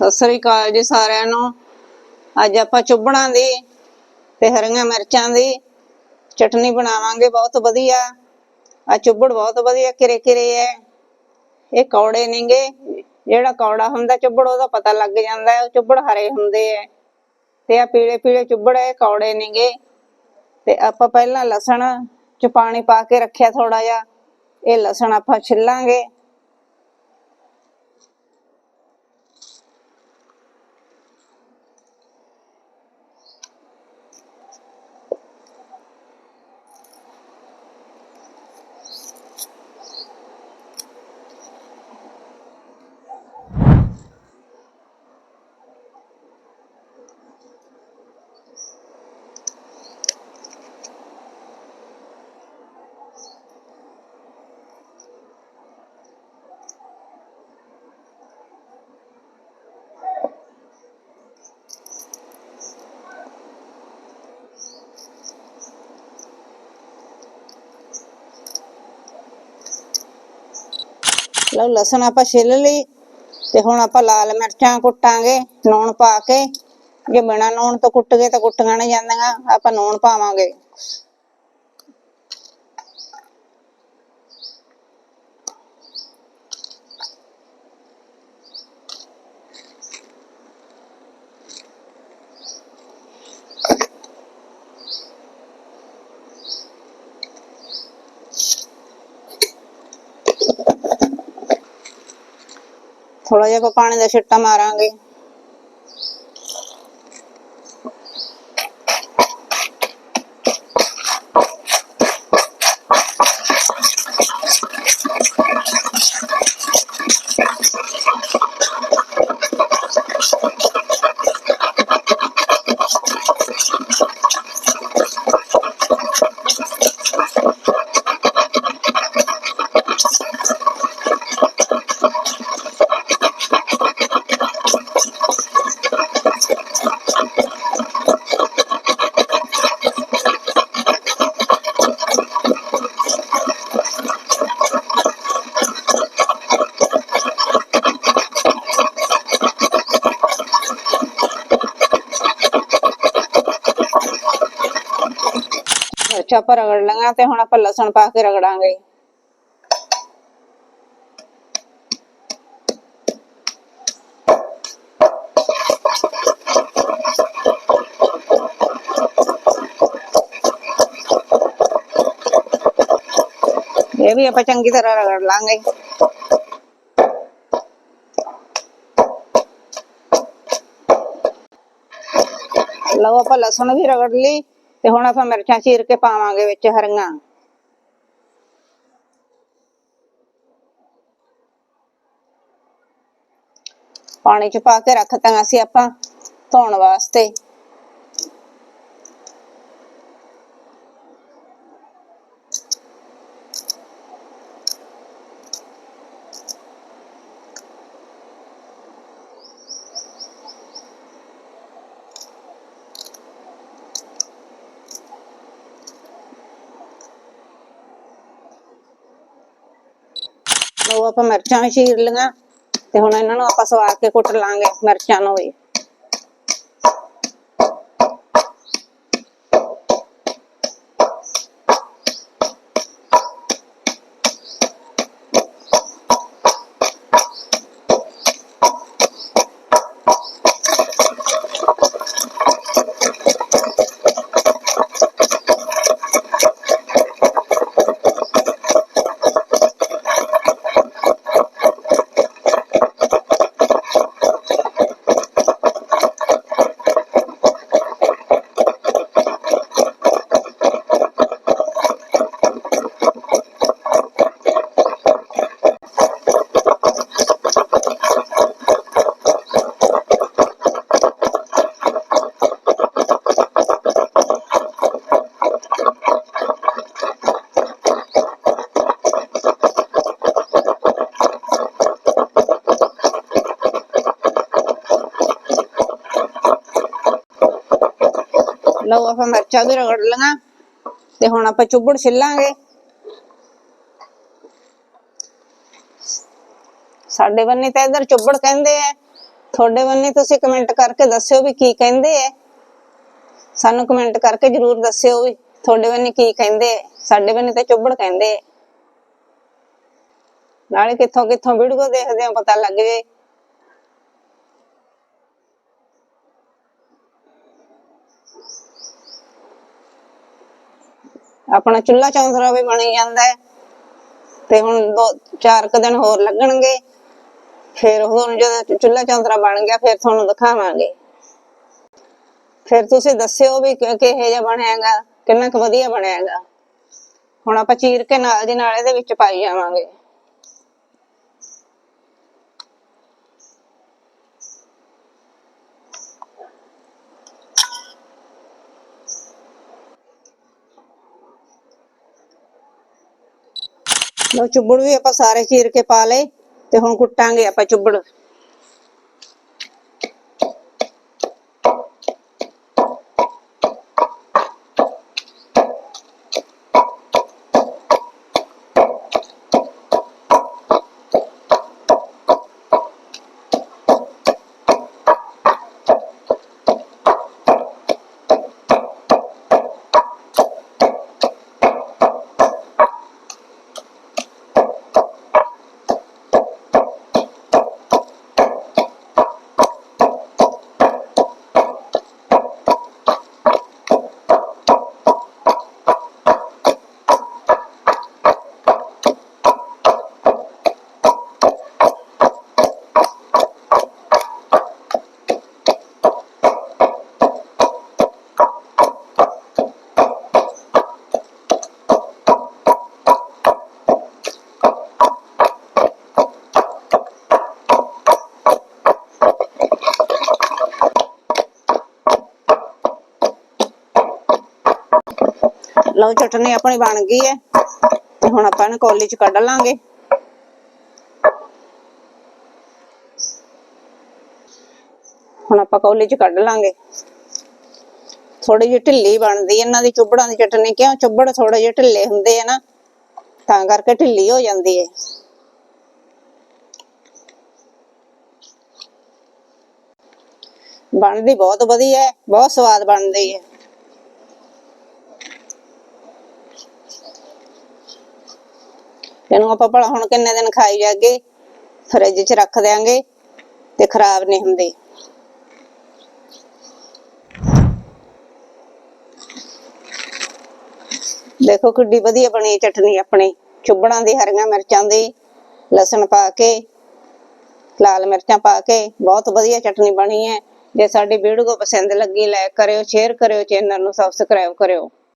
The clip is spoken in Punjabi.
ਸਤਿ ਸ੍ਰੀ ਅਕਾਲ ਜੀ ਸਾਰਿਆਂ ਨੂੰ। ਅੱਜ ਆਪਾਂ ਚੁੱਬੜਾਂ ਦੀ ਤੇ ਹਰੀਆਂ ਮਿਰਚਾਂ ਦੀ ਚਟਨੀ ਬਣਾਵਾਂਗੇ, ਬਹੁਤ ਵਧੀਆ। ਆ ਚੁੱਭੜ ਬਹੁਤ ਵਧੀਆ, ਕਿਰੇ ਕਿਰੇ ਹੈ ਇਹ ਕੌੜੇ ਨੇਗੇ। ਜਿਹੜਾ ਕੌੜਾ ਹੁੰਦਾ ਚੁੱਭੜ, ਉਹਦਾ ਪਤਾ ਲੱਗ ਜਾਂਦਾ ਹੈ ਉਹ ਚੁੱਬੜ ਹਰੇ ਹੁੰਦੇ ਹੈ ਤੇ ਆ ਪੀਲੇ ਪੀਲੇ ਚੁੱਭੜ ਇਹ ਕੌੜੇ ਨੇਗੇ। ਤੇ ਆਪਾਂ ਪਹਿਲਾਂ ਲਸਣ ਚ ਪਾਣੀ ਪਾ ਕੇ ਰੱਖਿਆ ਥੋੜਾ ਜਿਹਾ। ਇਹ ਲਸਣ ਆਪਾਂ ਛਿੱਲਾਂਗੇ। ਲਓ ਲਸਣ ਆਪਾਂ ਛਿੱਲ ਲਈ ਤੇ ਹੁਣ ਆਪਾਂ ਲਾਲ ਮਿਰਚਾਂ ਕੁੱਟਾਂਗੇ ਲੂਣ ਪਾ ਕੇ। ਜੇ ਬਿਨਾ ਲੂਣ ਤੋਂ ਕੁੱਟ ਗਏ ਤਾਂ ਕੁੱਟੀਆਂ ਨਹੀਂ ਜਾਂਦੀਆਂ, ਆਪਾਂ ਲੂਣ ਪਾਵਾਂਗੇ। ਥੋੜਾ ਜਿਹਾ ਆਪਾਂ ਪਾਣੀ ਦਾ ਛਿੱਟਾ ਮਾਰਾਂਗੇ। ਮਿਰਚਾਂ ਆਪਾਂ ਰਗੜ ਲਾਂਗੇ ਤੇ ਹੁਣ ਆਪਾਂ ਲਸਣ ਪਾ ਕੇ ਰਗੜਾਂਗੇ। ਇਹ ਵੀ ਆਪਾਂ ਚੰਗੀ ਤਰ੍ਹਾਂ ਰਗੜ ਲਾਂਗੇ। ਲਓ ਆਪਾਂ ਲਸਣ ਵੀ ਰਗੜ ਲਈ। ਤੇ ਹੁਣ ਆਪਾਂ ਮਿਰਚਾਂ ਚੀਰ ਕੇ ਪਾਵਾਂਗੇ ਵਿੱਚ ਹਰੀਆਂ। ਪਾਣੀ ਚ ਪਾ ਕੇ ਰੱਖ ਤਾ ਸੀ ਆਪਾਂ ਧੋਣ ਵਾਸਤੇ। ਆਪਾਂ ਮਿਰਚਾਂ ਵੀ ਚੀਰ ਲਈਆਂ ਤੇ ਹੁਣ ਇਹਨਾਂ ਨੂੰ ਆਪਾਂ ਸਵਾਰ ਕੇ ਕੁੱਟ ਲਾਂਗੇ ਮਿਰਚਾਂ ਨੂੰ ਵੀ। ਲਓ ਆਪਾਂ ਮਿਰਚਾਂ ਵੀ ਰਗੜ ਲਈਆਂ। ਤੇ ਹੁਣ ਆਪਾਂ ਚੁੱਬੜ ਛਿੱਲਾਂਗੇ। ਸਾਡੇ ਬੰਨੇ ਤਾਂ ਇਧਰ ਚੁੱਬੜ ਕਹਿੰਦੇ ਆ। ਤੁਹਾਡੇ ਬੰਨੇ ਤੁਸੀਂ ਕਮੈਂਟ ਕਰਕੇ ਦੱਸਿਓ ਵੀ ਕੀ ਕਹਿੰਦੇ ਐ ਸਾਨੂੰ ਕਮੈਂਟ ਕਰਕੇ ਜਰੂਰ ਦੱਸਿਓ ਵੀ ਤੁਹਾਡੇ ਬੰਨੇ ਕੀ ਕਹਿੰਦੇ ਐ ਸਾਡੇ ਬੰਨੇ ਤਾਂ ਚੁੱਬੜ ਕਹਿੰਦੇ ਨਾਲੇ ਕਿੱਥੋਂ ਕਿੱਥੋਂ ਵੀਡੀਓ ਦੇਖਦੇ ਆ, ਪਤਾ ਲੱਗ ਜੇ ਆਪਣਾ ਚੁੱਲਾ ਚੌਂਤਰਾ ਵੀ ਬਣੀ ਜਾਂਦਾ ਹੈ। ਤੇ ਹੁਣ ਦੋ, ਚਾਰ ਕੁ ਦਿਨ ਹੋਰ ਲੱਗਣਗੇ। ਫਿਰ ਉਹ ਜਦੋਂ ਚੁੱਲਾ ਚੌਂਤਰਾ ਬਣ ਗਿਆ, ਫਿਰ ਤੁਹਾਨੂੰ ਦਿਖਾਵਾਂਗੇ। ਫਿਰ ਤੁਸੀਂ ਦੱਸਿਓ ਵੀ ਕਿਹੋ ਜਿਹਾ ਬਣਿਆਗਾ ਕਿੰਨਾ ਕੁ ਵਧੀਆ ਬਣਿਆਗਾ ਹੁਣ ਆਪਾਂ ਚੀਰ ਕੇ ਨਾਲ ਦੀ ਨਾਲ ਇਹਦੇ ਵਿੱਚ ਪਾਈ ਜਾਵਾਂਗੇ। ਲੋ ਚੁੱਬੜ ਵੀ ਆਪਾਂ ਸਾਰੇ ਚੀਰ ਕੇ ਪਾ ਲਏ ਤੇ ਹੁਣ ਕੁੱਟਾਂਗੇ ਆਪਾਂ ਚੁੱਬੜ ਲਓ ਚਟਨੀ ਆਪਣੀ ਬਣ ਗਈ ਹੈ। ਤੇ ਹੁਣ ਆਪਾਂ ਇਹਨੂੰ ਕੌਲੀ ਚ ਕੱਢ ਲਾਂਗੇ। ਹੁਣ ਆਪਾਂ ਕੌਲੀ ਚ ਕੱਢ ਲਾਂਗੇ। ਥੋੜੀ ਜਿਹੀ ਢਿੱਲੀ ਬਣਦੀ ਇਹਨਾਂ ਦੀ ਚੁੱਬੜਾਂ ਦੀ ਚਟਨੀ ਕਿਉਂ? ਚੁੱਬੜ ਥੋੜੇ ਜਿਹੇ ਢਿੱਲੇ ਹੁੰਦੇ ਆ ਨਾ, ਤਾਂ ਕਰਕੇ ਢਿੱਲੀ ਹੋ ਜਾਂਦੀ ਹੈ। ਬਣਦੀ ਬਹੁਤ ਵਧੀਆ ਹੈ। ਬਹੁਤ ਸਵਾਦ ਬਣਦੀ ਹੈ। ਇਹਨੂੰ ਆਪਾਂ ਭਲਾ ਹੁਣ ਕਿੰਨੇ ਦਿਨ ਖਾਈ ਜਾਗੇ? ਫਰਿੱਜ 'ਚ ਰੱਖ ਦਿਆਂਗੇ ਤੇ ਖਰਾਬ ਨਹੀਂ ਹੁੰਦੇ। ਦੇਖੋ ਕਿੱਡੀ ਵਧੀਆ ਬਣੀ ਚਟਨੀ ਆਪਣੀ। ਚੁੱਬੜਾਂ ਦੀ, ਹਰੀਆਂ ਮਿਰਚਾਂ ਦੀ, ਲਸਣ ਪਾ ਕੇ, ਲਾਲ ਮਿਰਚਾਂ ਪਾ ਕੇ, ਬਹੁਤ ਵਧੀਆ ਚਟਨੀ ਬਣੀ ਹੈ। ਜੇ ਸਾਡੀ ਵੀਡੀਓ ਪਸੰਦ ਲੱਗੀ ਲਾਈਕ ਕਰਿਓ ਸ਼ੇਅਰ ਕਰਿਓ ਚੈਨਲ ਨੂੰ ਸਬਸਕ੍ਰਾਈਬ ਕਰਿਓ।